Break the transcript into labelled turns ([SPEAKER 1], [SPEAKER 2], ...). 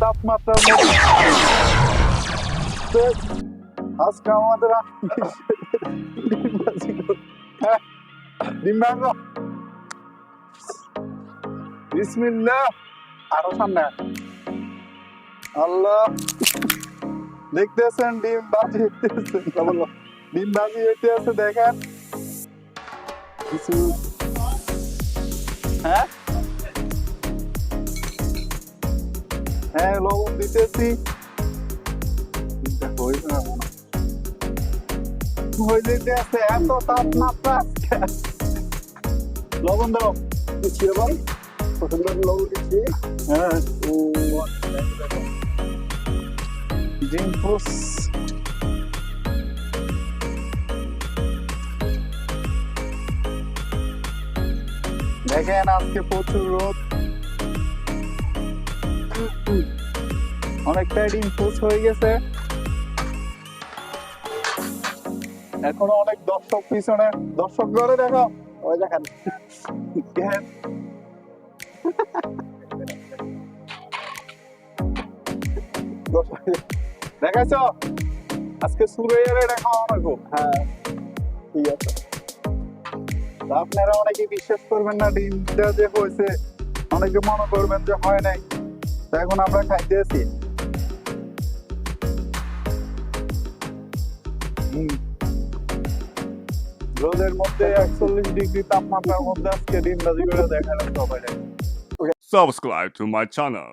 [SPEAKER 1] তাপমাত্রার মধ্যে আজকে আমাদের হ্যাঁ, ডিম ভাঙো বিসমিল্লাহ। আরও সামনে। আল্লাহ। দেখতেছেন ডিম বাজি হইতেছে। ডিম বাজি হইতে আছে দেখেন। কিছু হ্যাঁ? হ্যাঁ লবণ দিতেছি এত তাপমাত্রা লবণ দাও দিচ্ছি পোস দেখেন আজকে প্রচুর রোদ অনেকটাই ডিম পোস হয়ে গেছে। এখনও অনেক দর্শক পিছনে। দর্শক ঘরে দেখো। ওই দেখেন। দেখাইছো? আজকে সুরের দেখা অনেক হ্যাঁ। ঠিক আছে। আপনারা অনেকে বিশ্বাস করবেন না, ডিমটা যে হয়েছে, অনেকে মনে করবেন যে হয় নাই। এখন আমরা খাইতেছি রোদের মধ্যে একচল্লিশ ডিগ্রি তাপমাত্রার মধ্যে আজকে দিন বাজি করে দেখালেন সবাই
[SPEAKER 2] সাবস্ক্রাইব টু মাই channel.